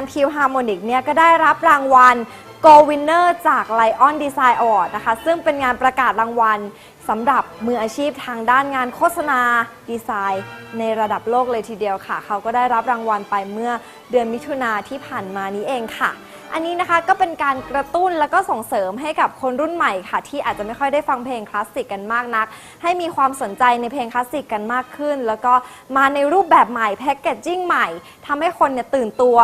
นพิวฮาร์โมนิกเนี่ยก็ได้รับรางวัล Go Winner จาก Lion Design Award นะคะ ซึ่งเป็นงานประกาศรางวัลสำหรับมืออาชีพทางด้านงานโฆษณาดีไซน์ ในระดับโลกเลยทีเดียวค่ะ เขาก็ได้รับรางวัลไปเมื่อเดือนมิถุนาที่ผ่านมานี้เองค่ะ อันนี้นะคะก็เป็นการกระตุ้นแล้วก็ส่งเสริมให้กับคนรุ่นใหม่ค่ะ ที่อาจจะไม่ค่อยได้ฟังเพลงคลาสสิกกันมากนัก ให้มีความสนใจในเพลงคลาสสิกกันมากขึ้น แล้วก็มาในรูปแบบใหม่แพคเกจจิ้งใหม่ทำให้คนเนี่ยตื่นตัว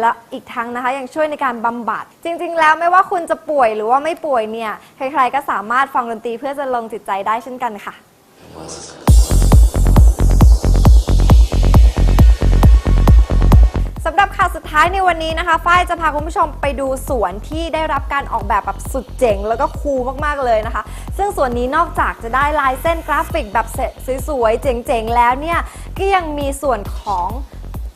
และอีกทั้งนะคะยังช่วยในการบำบัด จริง ๆ แล้วไม่ว่าคุณจะป่วยหรือว่าไม่ป่วยเนี่ยใครๆก็สามารถฟังดนตรีเพื่อจะลงจิตใจได้เช่นกันค่ะ สำหรับข่าวสุดท้ายในวันนี้นะคะ ฝ้ายจะพาคุณผู้ชมไปดูสวนที่ได้รับการออกแบบแบบสุดเจ๋ง แล้วก็คูลมากๆเลยนะคะ ซึ่งสวนนี้นอกจากจะได้ลายเส้นกราฟิกแบบสวยๆเจ๋งๆแล้วเนี่ย ก็ยังมีส่วนของ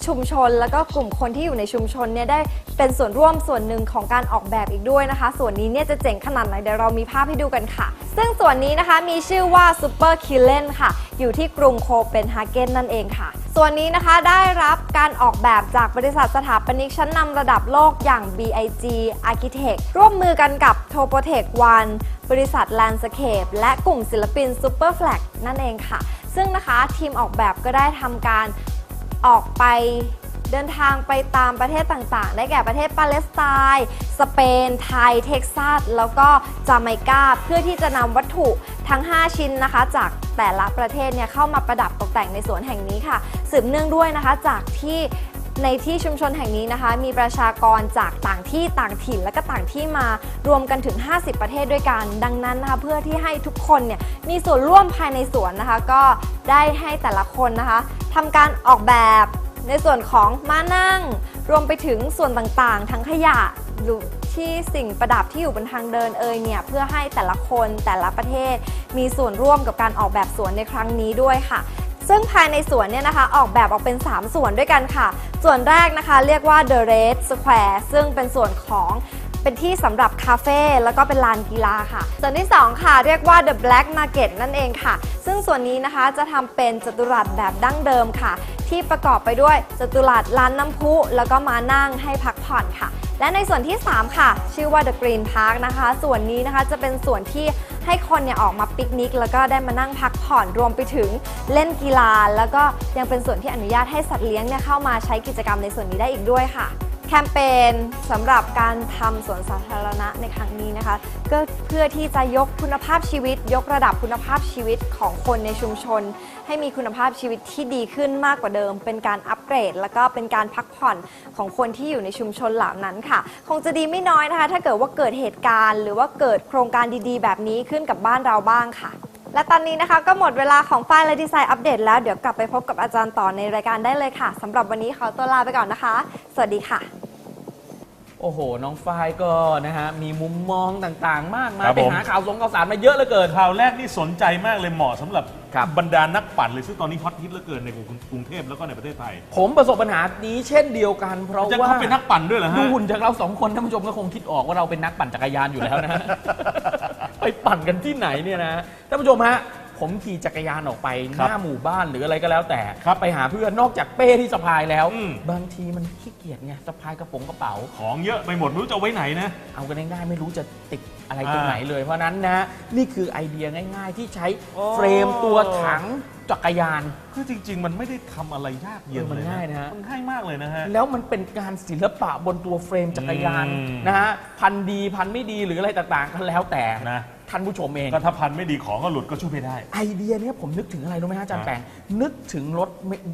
ชุมชน แล้วก็กลุ่มคนที่อยู่ในชุมชนเนี่ยได้เป็นส่วนร่วมส่วนหนึ่งของการออกแบบอีกด้วยนะคะ ส่วนนี้เนี่ยจะเจ๋งขนาดไหนเดี๋ยวเรามีภาพให้ดูกันค่ะ ซึ่งส่วนนี้นะคะมีชื่อว่า Super k i l l e n ค่ะ อยู่ที่กรุงโคเปนฮาเกนนั่นเองค่ะ ส่วนนี้นะคะได้รับการออกแบบจากบริษัทสถาปนิกชั้นนำระดับโลกอย่าง BIG Architect ร่วมมือกันกับ t o p o t e c One บริษัท Landscape และกลุ่มศิลปิน Super Flag นั่นเองค่ะ ซึ่งนะคะทีมออกแบบก็ได้ทำการ ออกไปเดินทางไปตามประเทศต่างๆ ได้แก่ประเทศปาเลสไตน์ สเปน ไทย เท็กซัส แล้วก็จาไมกา เพื่อที่จะนำวัตถุทั้ง 5 ชิ้นนะคะ จากแต่ละประเทศเนี่ยเข้ามาประดับตกแต่งในสวนแห่งนี้ค่ะ สืบเนื่องด้วยนะคะจากที่ ในที่ชุมชนแห่งนี้นะคะ มีประชากรจากต่างที่ต่างถิ่นและก็ต่างที่มารวมกันถึง 50 ประเทศด้วยกัน ดังนั้นนะคะเพื่อที่ให้ทุกคนเนี่ยมีส่วนร่วมภายในสวนนะคะ ก็ได้ให้แต่ละคนนะคะทำการออกแบบในส่วนของม้านั่ง รวมไปถึงส่วนต่างๆ ทั้งขยะหรือที่สิ่งประดับที่อยู่บนทางเดินเอ่ยเนี่ยเพื่อให้แต่ละคนแต่ละประเทศ มีส่วนร่วมกับการออกแบบสวนในครั้งนี้ด้วยค่ะ ซึ่งภายในสวนเนี่ยนะคะออกแบบออกเป็น 3 ส่วนด้วยกันค่ะ ส่วนแรกนะคะเรียกว่า The Red Square ซึ่งเป็นส่วนของเป็นที่สำหรับคาเฟ่แล้วก็เป็นลานกีฬาค่ะ ส่วนที่ 2 ค่ะ เรียกว่า The Black Market นั่นเองค่ะ ซึ่งส่วนนี้นะคะจะทำเป็นจัตุรัสแบบดั้งเดิมค่ะ ที่ประกอบไปด้วยจัตุรัสร้านน้ำพุ แล้วก็มานั่งให้พักผ่อนค่ะ และในส่วนที่ 3 ค่ะ ชื่อว่า The Green Park นะคะ ส่วนนี้นะคะจะเป็นส่วนที่ให้คนเนี่ยออกมาปิกนิก แล้วก็ได้มานั่งพักผ่อนรวมไปถึงเล่นกีฬา แล้วก็ยังเป็นส่วนที่อนุญาตให้สัตว์เลี้ยงเนี่ยเข้ามาใช้กิกิจกรรมในส่วนนี้ได้อีกด้วยค่ะ แคมเปญสำหรับการทำสวนสาธารณะในครั้งนี้นะคะก็เพื่อที่จะยกคุณภาพชีวิต ยกระดับคุณภาพชีวิตของคนในชุมชน ให้มีคุณภาพชีวิตที่ดีขึ้นมากกว่าเดิม เป็นการอัปเกรด แล้วก็เป็นการพักผ่อนของคนที่อยู่ในชุมชนเหล่านั้นค่ะ คงจะดีไม่น้อยนะคะ ถ้าเกิดว่าเกิดเหตุการณ์ หรือว่าเกิดโครงการดีๆ แบบนี้ขึ้นกับบ้านเราบ้างค่ะ และตอนนี้นะคะก็หมดเวลาของฝ้ายและดีไซน์อัปเดตแล้ว เดี๋ยวกลับไปพบกับอาจารย์ต่อในรายการได้เลยค่ะสำหรับวันนี้ขอตัวลาไปก่อนนะคะ สวัสดีค่ะ โอ้โห น้องฝ้ายก็นะฮะ มีมุมมองต่างๆ มากมาครับไปผม หาข่าวสงข่าวสารมาเยอะเหลือเกิน ข่าวแรกนี่สนใจมากเลยเหมาะสำหรับครับ บรรดานักปั่นเลยซึ่งตอนนี้ฮอตฮิตเหลือเกินในกรุงเทพแล้วก็ในประเทศไทยผมประสบปัญหานี้เช่นเดียวกัน เพราะจะว่าเขาเป็นนักปั่นด้วยเหรอฮะ ดูหุ่นจากเราสองคนท่านผู้ชมก็คงคิดออกว่าเราเป็นนักปั่นจักรยานอยู่แล้วนะฮะ ไปปั่นกันที่ไหนเนี่ยนะท่านผู้ชมฮะผมขี่จักรยานออกไปหครับน้าหมู่บ้านหรืออะไรก็แล้วแต่ครับไปหาเพื่อนนอกจากเป้ที่สะพายแล้วอืมบางทีมันขี้เกียจไงสะพายกระโปรงกระเป๋า ของเยอะไปหมดไม่รู้จะเอาไว้ไหนนะ เอากันง่ายๆไม่รู้จะติดอะไรตรงอ่าไหนเลย เพราะฉะนั้นนะ นี่คือไอเดียง่าย ๆ ที่ใช้โอ้เฟรมตัวถัง จักรยาน คือจริง ๆ มันไม่ได้ทำอะไรยากเย็นเออมันเลยง่ายนะฮะ มันง่ายมากเลยนะฮะ แล้วมันเป็นการศิลปะบนตัวเฟรมจักรยานอืมนะฮะพันดีพันไม่ดีหรืออะไรต่างๆก็แล้วแต่นะ ท่านผู้ชมเอง ก็ถ้าพันไม่ดีของก็หลุดก็ช่วยไม่ได้ ไอเดียเนี้ยผมนึกถึงอะไรรู้ไหมฮะอาจารย์อ่าแปงนึกถึงรถ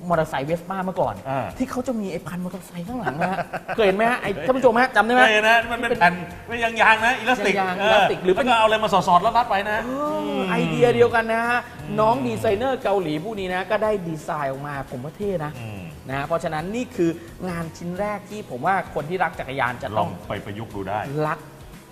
มอเตอร์ไซค์เวสป้าเมื่อก่อน อ่า ที่เขาจะมีไอ้พันมอเตอร์ไซค์ข้างหลังนะฮะ เคยเห็นไหมฮะไอ้ท่านผู้ชมฮะจำได้ไหมไม่นะมันเป็นแผ่นไม่ยางๆนะอิลาสติกยางๆอิลาสติกหรือเป็นแล้วก็เอาอะไรมาสอดๆแล้วรัดไว้นะเออไอเดียเดียวกันนะฮะน้องดีไซเนอร์เกาหลีผู้นี้นะก็ได้ดีไซน์ออกมาผมว่าเท่นะอืม นะเพราะฉะนั้นนี่คืองานชิ้นแรกที่ผมว่าคนที่รักจักรยานจะลต้อองงไปประยุกต์ดูได้ รัก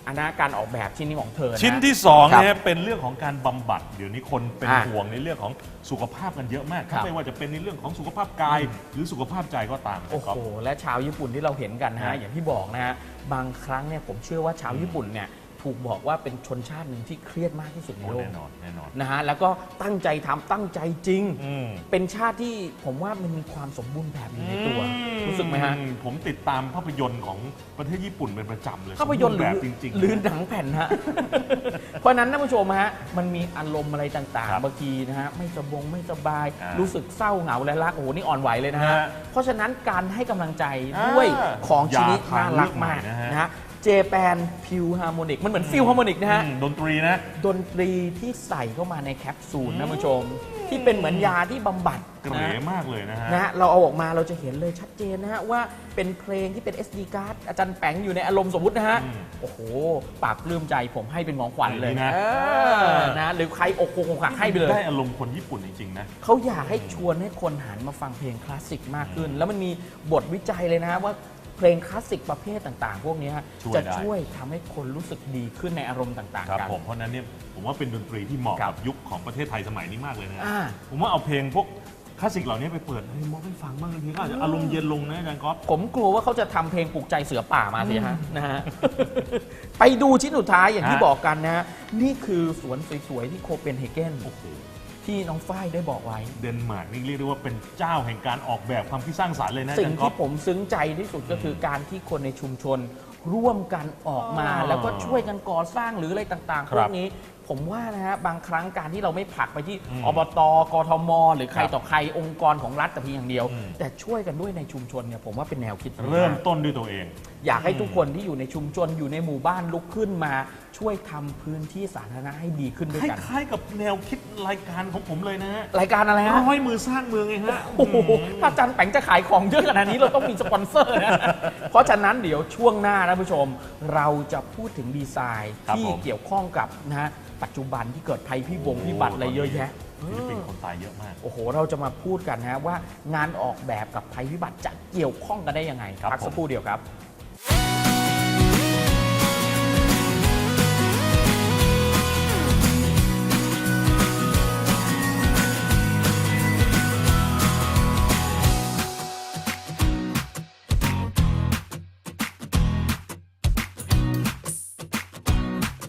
อันนะการออกแบบชิ้นนี้ของเธอนะ ชิ้นที่สองครับนะฮะเป็นเรื่องของการบำบัดเดี๋ยวนี้คนเป็นอะห่วงในเรื่องของสุขภาพกันเยอะมากครับ ไม่ว่าจะเป็นในเรื่องของสุขภาพกาย หรือสุขภาพใจก็ตามโอ้นะครับ โห และชาวญี่ปุ่นที่เราเห็นกันนะฮะ ฮะอย่างที่บอกนะฮะ บางครั้งเนี่ยผมเชื่อว่าชาวญี่ปุ่นเนี่ย ถูกบอกว่าเป็นชนชาติหนึ่งที่เครียดมากที่สุดในโอ้โลกแน่นอนแน่นอนนะฮะแล้วก็ตั้งใจทำตั้งใจจริง อืม เป็นชาติที่ผมว่ามันมีความสมบูรณ์แบบอยู่ในตัว รู้สึกไหมฮะ อืผมติดตามภาพยนตร์ของประเทศญี่ปุ่นเป็นประจำเลยภาพยนตร์หสมรืบูอแบบจริงๆ หรือหนังแผ่นฮะ เพราะฉะนั้นท่านผู้ชมฮะ มันมีอารมณ์อะไรต่างครับๆบางทีนะฮะ ไม่สบงไม่สบาย อ่ารู้รู้สึกเศร้าเหงาและรัก โอ้โห นี่อ่อนไหวเลยนะฮะ ฮะเพราะฉะนั้นการให้กำลังใจอ่าด้วยของชนิดยาทาน่างรักมากเลือกใหม่นะฮะ นะฮะ เจแปนพิวฮาร์โมนิกมันเหมือนฟิลฮาร์โมนิกนะฮะ อืมดนตรีนะ ดนตรีที่ใส่เข้ามาในแคปซูลนะผู้ชม ที่เป็นเหมือนยาที่บำบัดเกรนะมากเลยนะฮะ นะฮะเราเอาออกมาเราจะเห็นเลยชัดเจนนะฮะ ว่าเป็นเพลงที่เป็น SD card อาจารย์แปงอยู่ในอารมณ์สมมุตินะฮะ อืมโอ้โหปากปลื้มใจผมให้เป็นของขวัญเลยดีนะ เออนะหรือใครอกโกงอกหักให้ไปเลย ได้อารมณ์คนญี่ปุ่นจริงๆนะ เขาอยากให้ชวนให้คนหันมาฟังเพลงคลาสสิกมากขึ้น แล้วมันมีบทวิจัยเลยนะฮะว่า เพลงคลาสสิกประเภทต่างๆ พวกนี้ฮะช่วยจะได้ ช่วยทำให้คนรู้สึกดีขึ้นในอารมณ์ต่างครับๆกัน ผมเพราะฉะนั้นเนี่ยผมว่าเป็นดนตรีที่เหมาะครักับบยุคของประเทศไทยสมัยนี้มากเลยนะฮะอ่า ผมว่าเอาเพลงพวกคลาสสิกเหล่านี้ไปเปิดให้มอให้ฟังบ้างบางทีก็อาจจะอารมณ์เย็นลงนะอาจารย์ก๊อฟ ผมกลัวว่าเขาจะทำเพลงปลุกใจเสือป่ามาสิฮะนะฮะ ไปดูชิ้นสุดท้ายอย่างที่ฮะ บอกกันนะฮะนี่คือสวนสวยๆที่โคเปนเฮเกน โอ้โห ที่น้องฝ้ายได้บอกไว้ เดนมาร์กนี่เรียกได้ว่าเป็นเจ้าแห่งการออกแบบความคิดสร้างสรรค์เลยนะอาสิ่จางรย์ก๊อที่ฟ ผมซึ้งใจที่สุดก็คือการที่คนในชุมชนร่วมกันออกมา อ๋อแล้วก็ช่วยกันก่อสร้างหรืออะไรต่างๆคพรัวบกนี้ ผมว่านะฮะบางครั้งการที่เราไม่ผลักไปที่อืมอบตกทม หรือใครครับต่อใครองค์กรของรัฐแต่เพียงอย่างเดียวอืมแต่ช่วยกันด้วยในชุมชนเนี่ยผมว่าเป็นแนวคิดที่เริ่มมากต้นด้วยตัวเอง อยากให้ทุกคนที่อยู่ในชุมชนอยู่ในหมู่บ้านลุกขึ้นมา ช่วยทำพื้นที่สาธารณะให้ดีขึ้นด้วยคกันล้ายๆกับแนวคิดรายการของผมเลยนะฮะรายการอะไรฮะร้อยมือสร้างเมืองไงฮะโอ้โหถ้าอาจารย์แปงจะขายของเยอะขนาดนี้เราต้องมีสปอนเซอร์นะเพราะฉะนั้นเดี๋ยวช่วงหน้านะผู้ชม เราจะพูดถึงดีไซน์ครับที่ผมเกี่ยวข้องกับนะฮะปัจจุบันที่เกิดภัยพิบงพิบัติอะไรเยอะแยะฟิลิปปินส์คนตายเยอะมาก โอ้โห เราจะมาพูดกันนะฮะว่างานออกแบบกับภัยพิบัติจะเกี่ยวข้องกันได้ยังไงครับพักสักผมครู่เดียวครับ